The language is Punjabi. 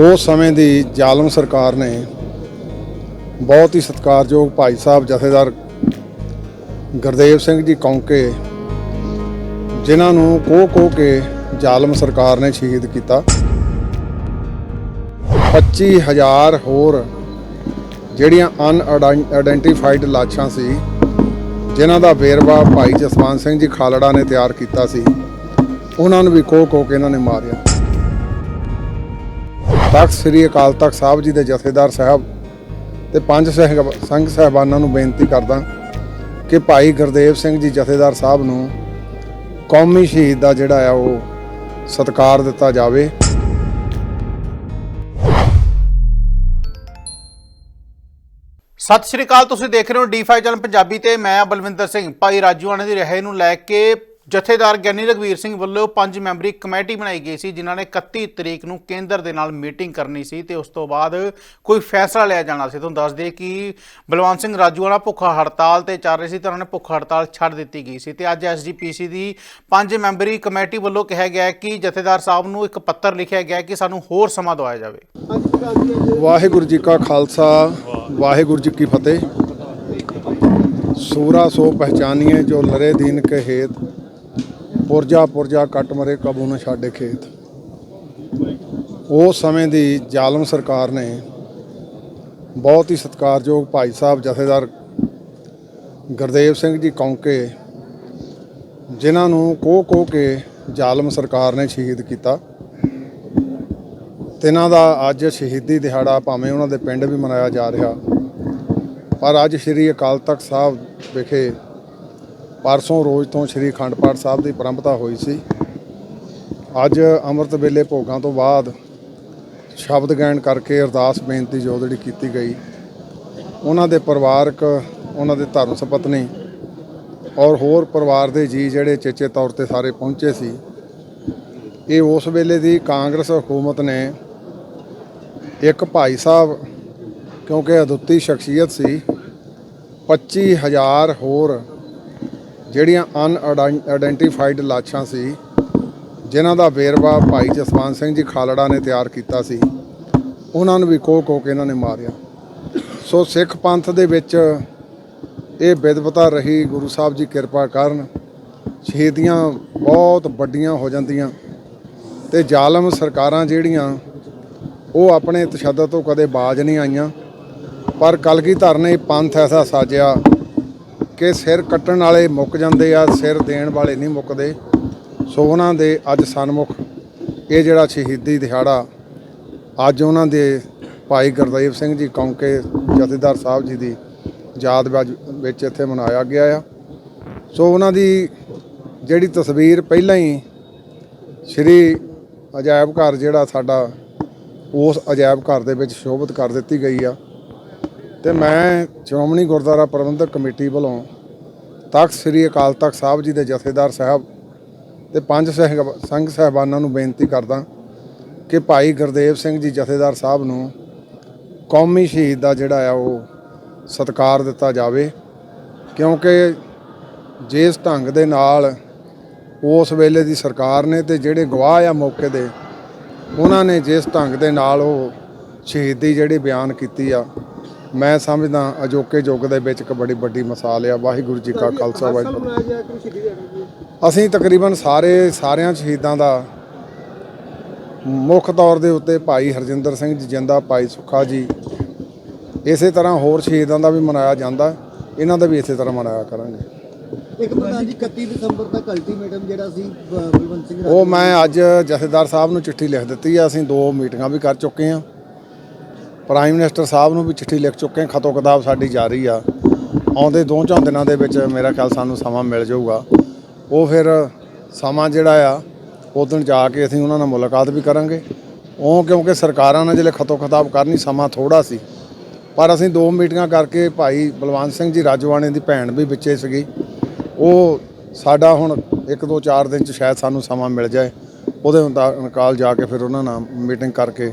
ਉਸ ਸਮੇਂ ਦੀ ਜ਼ਾਲਮ ਸਰਕਾਰ ਨੇ ਬਹੁਤ ਹੀ ਸਤਿਕਾਰਯੋਗ ਭਾਈ ਸਾਹਿਬ ਜਥੇਦਾਰ ਗੁਰਦੇਵ ਸਿੰਘ ਜੀ ਕੌਂਕੇ, ਜਿਨ੍ਹਾਂ ਨੂੰ ਕੋ ਕੋਹ ਕੇ ਜ਼ਾਲਮ ਸਰਕਾਰ ਨੇ ਸ਼ਹੀਦ ਕੀਤਾ। 25000 ਹੋਰ ਜਿਹੜੀਆਂ ਅਨ ਅਨਆਇਡੈਂਟੀਫਾਈਡ ਲਾਸ਼ਾਂ ਸੀ, ਜਿਨ੍ਹਾਂ ਦਾ ਵੇਰਵਾ ਭਾਈ ਜਸਵੰਤ ਸਿੰਘ ਜੀ ਖਾਲੜਾ ਨੇ ਤਿਆਰ ਕੀਤਾ ਸੀ, ਉਹਨਾਂ ਨੂੰ ਵੀ ਕੋਹ ਕੋਹ ਕੇ ਇਹਨਾਂ ਨੇ ਮਾਰਿਆ। ਤਖਤ ਸ੍ਰੀ ਅਕਾਲ ਤਖਤ ਸਾਹਿਬ ਜੀ ਦੇ ਜਥੇਦਾਰ ਸਾਹਿਬ ਤੇ ਪੰਜ ਸੰਘ ਸਾਹਿਬਾਨਾਂ ਨੂੰ ਬੇਨਤੀ ਕਰਦਾ ਕਿ ਭਾਈ ਗੁਰਦੇਵ ਸਿੰਘ ਜੀ ਜਥੇਦਾਰ ਸਾਹਿਬ ਨੂੰ ਕੌਮੀ ਸ਼ਹੀਦ ਦਾ ਜਿਹੜਾ ਆ ਉਹ ਸਤਿਕਾਰ ਦਿੱਤਾ ਜਾਵੇ। ਸਤਿ ਸ਼੍ਰੀ ਅਕਾਲ, ਤੁਸੀਂ ਦੇਖ ਰਹੇ ਹੋ ਡੀ5 ਚੈਨਲ ਪੰਜਾਬੀ ਤੇ ਮੈਂ ਬਲਵਿੰਦਰ ਸਿੰਘ। ਭਾਈ ਰਾਜੂਆਣੇ ਦੀ ਰਿਹਾਈ ਨੂੰ ਲੈ ਕੇ ਜਥੇਦਾਰ ਗਿਆਨੀ ਰਗਵੀਰ ਸਿੰਘ ਵੱਲੋਂ ਪੰਜ ਮੈਂਬਰੀ ਕਮੇਟੀ ਬਣਾਈ ਗਈ ਸੀ, ਜਿਨ੍ਹਾਂ ਨੇ 31 ਤਰੀਕ ਨੂੰ ਕੇਂਦਰ ਦੇ ਨਾਲ ਮੀਟਿੰਗ ਕਰਨੀ ਸੀ ਤੇ ਉਸ ਤੋਂ ਬਾਅਦ ਕੋਈ ਫੈਸਲਾ ਲਿਆ ਜਾਣਾ ਸੀ। ਤੁਹਾਨੂੰ ਦੱਸ ਦਈਏ ਕਿ ਬਲਵੰਤ ਸਿੰਘ ਰਾਜੂਆਣਾ ਭੁੱਖਾ ਹੜਤਾਲ ਤੇ ਚੱਲ ਰਹੀ ਸੀ ਤੇ ਉਹਨਾਂ ਨੇ ਭੁੱਖ ਹੜਤਾਲ ਛੱਡ ਦਿੱਤੀ ਗਈ ਸੀ ਤੇ ਅੱਜ ਐਸਜੀਪੀਸੀ ਦੀ ਪੰਜ ਮੈਂਬਰੀ ਕਮੇਟੀ ਵੱਲੋਂ ਕਿਹਾ ਗਿਆ ਕਿ ਜਥੇਦਾਰ ਸਾਹਿਬ ਨੂੰ ਇੱਕ ਪੱਤਰ ਲਿਖਿਆ ਗਿਆ ਕਿ ਸਾਨੂੰ ਹੋਰ ਸਮਾਂ ਦਵਾਇਆ ਜਾਵੇ। ਵਾਹਿਗੁਰੂ ਜੀ ਕਾ ਖਾਲਸਾ, ਵਾਹਿਗੁਰੂ ਜੀ ਕੀ ਫਤਿਹ। ਸੂਰਾ ਸੋ ਪਹਿਚਾਨੀਏ ਜੋ ਲਰੇ ਦੀਨ ਕੇ ਹੇਤ ਪੁਰਜਾ ਪੁਰਜਾ ਕੱਟ ਮਰੇ ਕਬੂ ਨ ਛਾੜੇ ਖੇਤ। ਉਸ ਸਮੇਂ ਦੀ ਜ਼ਾਲਮ ਸਰਕਾਰ ਨੇ ਬਹੁਤ ਹੀ ਸਤਿਕਾਰਯੋਗ ਭਾਈ ਸਾਹਿਬ ਜਥੇਦਾਰ ਗੁਰਦੇਵ ਸਿੰਘ ਜੀ ਕੌਂਕੇ, ਜਿਨ੍ਹਾਂ ਨੂੰ ਕੋਹ ਕੋ ਕੇ ਜ਼ਾਲਮ ਸਰਕਾਰ ਨੇ ਸ਼ਹੀਦ ਕੀਤਾ। ਤੇ ਦਾ ਅੱਜ ਸ਼ਹੀਦੀ ਦਿਹਾੜਾ ਭਾਵੇਂ ਉਹਨਾਂ ਦੇ ਪਿੰਡ ਵੀ ਮਨਾਇਆ ਜਾ ਰਿਹਾ, ਪਰ ਅੱਜ ਸ੍ਰੀ ਅਕਾਲ ਤਖਤ ਸਾਹਿਬ ਵਿਖੇ ਪਰਸੋਂ ਰੋਜ਼ ਤੋਂ ਸ੍ਰੀ ਅਖੰਡ ਪਾਠ ਸਾਹਿਬ ਦੀ ਪ੍ਰੰਪਤਾ ਹੋਈ ਸੀ। ਅੱਜ ਅੰਮ੍ਰਿਤ ਵੇਲੇ ਭੋਗਾਂ ਤੋਂ ਬਾਅਦ ਸ਼ਬਦ ਗਾਇਨ ਕਰਕੇ ਅਰਦਾਸ ਬੇਨਤੀ ਜੋ ਜਿਹੜੀ ਕੀਤੀ ਗਈ, ਉਹਨਾਂ ਦੇ ਪਰਿਵਾਰਕ, ਉਹਨਾਂ ਦੇ ਧਰਮ ਸਪਤਨੀ ਔਰ ਹੋਰ ਪਰਿਵਾਰ ਦੇ ਜੀ ਜਿਹੜੇ ਚੇਚੇ ਤੌਰ ਤੇ ਸਾਰੇ ਪਹੁੰਚੇ ਸੀ, ਇਹ ਉਸ ਵੇਲੇ ਦੀ ਕਾਂਗਰਸ ਹਕੂਮਤ ਨੇ ਇੱਕ ਭਾਈ ਸਾਹਿਬ, ਕਿਉਂਕਿ ਅਦੁੱਤੀ ਸ਼ਖਸੀਅਤ ਸੀ 25000 ਹੋਰ ਜਿਹੜੀਆਂ ਅਨ ਅਨਆਇਡੈਂਟੀਫਾਈਡ ਲਾਸ਼ਾਂ ਸੀ, ਜਿਨ੍ਹਾਂ ਦਾ ਵੇਰਵਾ ਭਾਈ ਜਸਵੰਤ ਸਿੰਘ ਜੀ ਖਾਲੜਾ ਨੇ ਤਿਆਰ ਕੀਤਾ ਸੀ, ਉਹਨਾਂ ਨੂੰ ਵੀ ਕੋਹ ਕੋਹ ਕੇ ਇਹਨਾਂ ਨੇ ਮਾਰਿਆ। ਸੋ ਸਿੱਖ ਪੰਥ ਦੇ ਵਿੱਚ ਇਹ ਵਿਦਵਤਾ ਰਹੀ, ਗੁਰੂ ਸਾਹਿਬ ਜੀ ਕਿਰਪਾ ਕਰਨ, ਸ਼ਹੀਦੀਆਂ ਬਹੁਤ ਵੱਡੀਆਂ ਹੋ ਜਾਂਦੀਆਂ ਤੇ ਜ਼ਾਲਮ ਸਰਕਾਰਾਂ ਜਿਹੜੀਆਂ, ਉਹ ਆਪਣੇ ਤਸ਼ੱਦਦ ਤੋਂ ਕਦੇ ਬਾਜ ਨਹੀਂ ਆਈਆਂ। ਪਰ ਕਲਗੀਧਰ ਨੇ ਪੰਥ ਐਸਾ ਸਾਜਿਆ ਕਿ ਸਿਰ ਕੱਟਣ ਵਾਲੇ ਮੁੱਕ ਜਾਂਦੇ ਆ, ਸਿਰ ਦੇਣ ਵਾਲੇ ਨਹੀਂ ਮੁੱਕਦੇ। ਸੋ ਉਹਨਾਂ ਦੇ ਅੱਜ ਸਨਮੁਖ, ਇਹ ਜਿਹੜਾ ਸ਼ਹੀਦੀ ਦਿਹਾੜਾ, ਅੱਜ ਉਹਨਾਂ ਦੇ ਭਾਈ ਗੁਰਦੇਵ ਸਿੰਘ ਜੀ ਕੌਂਕੇ ਜਥੇਦਾਰ ਸਾਹਿਬ ਜੀ ਦੀ ਯਾਦ ਵਿੱਚ- ਵਿੱਚ ਇੱਥੇ ਮਨਾਇਆ ਗਿਆ ਆ। ਸੋ ਉਹਨਾਂ ਦੀ ਜਿਹੜੀ ਤਸਵੀਰ ਪਹਿਲਾਂ ਹੀ ਸ਼੍ਰੀ ਅਜਾਇਬ ਘਰ ਜਿਹੜਾ ਸਾਡਾ, ਉਸ ਅਜਾਇਬ ਘਰ ਦੇ ਵਿੱਚ ਸ਼ੋਭਿਤ ਕਰ ਦਿੱਤੀ ਗਈ ਆ। ਤੇ ਮੈਂ ਸ਼੍ਰੋਮਣੀ ਗੁਰਦੁਆਰਾ ਪ੍ਰਬੰਧਕ ਕਮੇਟੀ ਵੱਲੋਂ ਤਖਤ ਸ੍ਰੀ ਅਕਾਲ ਤਖਤ ਸਾਹਿਬ ਜੀ ਦੇ ਜਥੇਦਾਰ ਸਾਹਿਬ ਤੇ ਪੰਜ ਸਹਿਬ, ਸੰਘ ਸਾਹਿਬਾਨਾਂ ਨੂੰ ਬੇਨਤੀ ਕਰਦਾ ਕਿ ਭਾਈ ਗੁਰਦੇਵ ਸਿੰਘ ਜੀ ਜਥੇਦਾਰ ਸਾਹਿਬ ਨੂੰ ਕੌਮੀ ਸ਼ਹੀਦ ਦਾ ਜਿਹੜਾ ਆ ਉਹ ਸਤਿਕਾਰ ਦਿੱਤਾ ਜਾਵੇ, ਕਿਉਂਕਿ ਜਿਸ ਢੰਗ ਦੇ ਨਾਲ ਉਸ ਵੇਲੇ ਦੀ ਸਰਕਾਰ ਨੇ ਤੇ ਜਿਹੜੇ ਗਵਾਹ ਆ ਮੌਕੇ ਦੇ ਉਹਨਾਂ ਨੇ ਜਿਸ ਢੰਗ ਦੇ ਨਾਲ ਉਹ ਸ਼ਹੀਦੀ ਜਿਹੜੀ ਬਿਆਨ ਕੀਤੀ ਆ ਮੈਂ ਸਮਝਦਾ ਅਜੋਕੇ ਯੁੱਗ ਦੇ ਵਿੱਚ ਇੱਕ ਬੜੀ ਵੱਡੀ ਮਿਸਾਲ ਆ ਵਾਹਿਗੁਰੂ ਜੀ ਕਾ ਖਾਲਸਾ ਵਾਹਿਗੁਰੂ ਅਸੀਂ ਤਕਰੀਬਨ ਸਾਰੇ ਸਾਰਿਆਂ ਸ਼ਹੀਦਾਂ ਦਾ ਮੁੱਖ ਤੌਰ ਦੇ ਉੱਤੇ ਭਾਈ ਹਰਜਿੰਦਰ ਸਿੰਘ ਜੀ ਜਿੰਦਾ ਭਾਈ ਸੁੱਖਾ ਜੀ ਇਸੇ ਤਰ੍ਹਾਂ ਹੋਰ ਸ਼ਹੀਦਾਂ ਦਾ ਵੀ ਮਨਾਇਆ ਜਾਂਦਾ। ਇਹਨਾਂ ਦਾ ਵੀ ਇਸੇ ਤਰ੍ਹਾਂ ਮਨਾਇਆ ਕਰਾਂਗੇ। ਇੱਕ ਪ੍ਰਧਾਨ ਜੀ 31 ਦਸੰਬਰ ਤੱਕ ਅਲਟੀਮੇਟਮ ਜਿਹੜਾ ਸੀ ਬਲਵੰਤ ਸਿੰਘ ਉਹ ਮੈਂ ਅੱਜ ਜਥੇਦਾਰ ਸਾਹਿਬ ਨੂੰ ਚਿੱਠੀ ਲਿਖ ਦਿੱਤੀ ਆ ਅਸੀਂ ਦੋ ਮੀਟਿੰਗਾਂ ਵੀ ਕਰ ਚੁੱਕੇ ਹਾਂ। ਪ੍ਰਾਈਮ ਮਿਨਿਸਟਰ ਸਾਹਿਬ ਨੂੰ ਵੀ ਚਿੱਠੀ ਲਿਖ ਚੁੱਕੇ ਹਾਂ, ਖਤੋ ਕਿਤਾਬ ਸਾਡੀ ਜਾਰੀ ਆ। ਆਉਂਦੇ ਦੋ ਚੌਂ ਦਿਨਾਂ ਦੇ ਵਿੱਚ ਮੇਰਾ ਖਿਆਲ ਸਾਨੂੰ ਸਮਾਂ ਮਿਲ ਜਾਊਗਾ। ਉਹ ਫਿਰ ਸਮਾਂ ਜਿਹੜਾ ਆ ਉਦੋਂ ਜਾ ਕੇ ਅਸੀਂ ਉਹਨਾਂ ਨਾਲ ਮੁਲਾਕਾਤ ਵੀ ਕਰਾਂਗੇ। ਉਹ ਕਿਉਂਕਿ ਸਰਕਾਰਾਂ ਨੇ ਜਿਹੜੇ ਖਤੋ ਖਤਾਬ ਕਰਨੀ ਸਮਾਂ ਥੋੜਾ ਸੀ। ਪਰ ਅਸੀਂ ਦੋ ਮੀਟਿੰਗਾਂ ਕਰਕੇ ਭਾਈ ਬਲਵੰਤ ਸਿੰਘ ਜੀ ਰਾਜਵਾਨੇ ਦੀ ਭੈਣ ਵੀ ਵਿੱਚੇ ਸੀਗੀ। ਉਹ ਸਾਡਾ ਹੁਣ ਇੱਕ ਦੋ ਚਾਰ ਦਿਨ ਚ ਸ਼ਾਇਦ ਸਾਨੂੰ ਸਮਾਂ ਮਿਲ ਜਾਏ। ਉਹਦੇ ਮੁਤਾਬਕ ਜਾ ਕੇ ਫਿਰ ਉਹਨਾਂ ਨਾਲ ਮੀਟਿੰਗ ਕਰਕੇ